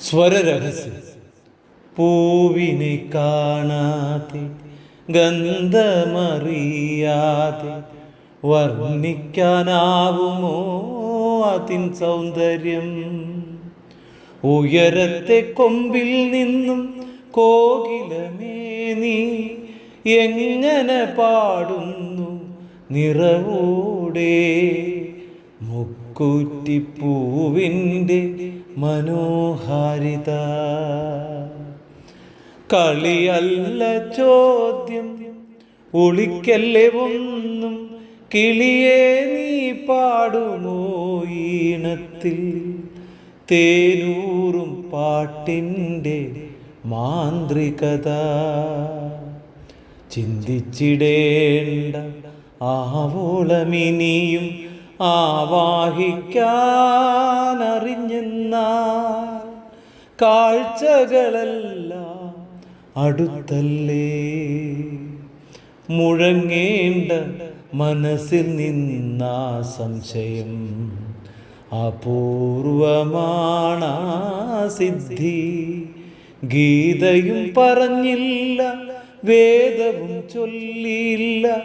സ്വരരഹസ്യം. പൂവിനെ കാണാതെ ഗന്ധമറിയാതെ വർണിക്കാനാവുമോ അതിൻ സൗന്ദര്യം? ഉയരത്തെ കൊമ്പിൽ നിന്നും കോകിലമേ നീ എങ്ങനെ പാടുന്നു നിറവോടെ? മുക്കൂറ്റിപ്പൂവിന്റെ മനോഹാരിത. കളിയല്ല ചോദ്യം ഒളിക്കല്ലേ ഒന്നും കിളിയെ നീ പാടുമോ ഈണത്തിൽ? തേനൂറും പാട്ടിന്റെ മാന്ത്രികത. ചിന്തിച്ചിടേണ്ട ആവോളമിനിയും ആവാഹിക്കാനറിഞ്ഞെന്നാൽ കാഴ്ചകളെല്ലാം അടുത്തല്ലേ? മുഴങ്ങേണ്ട മനസ്സിൽ നിന്ന സംശയം. അപൂർവമാണ സിദ്ധി. ഗീതയും പറഞ്ഞില്ല വേദവും ചൊല്ലിയില്ല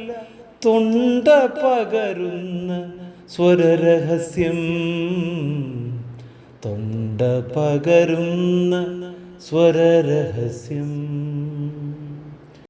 തൊണ്ട പകരുന്ന സ്വരരഹസ്യം തൊണ്ട പകരുന്ന സ്വരരഹസ്യം.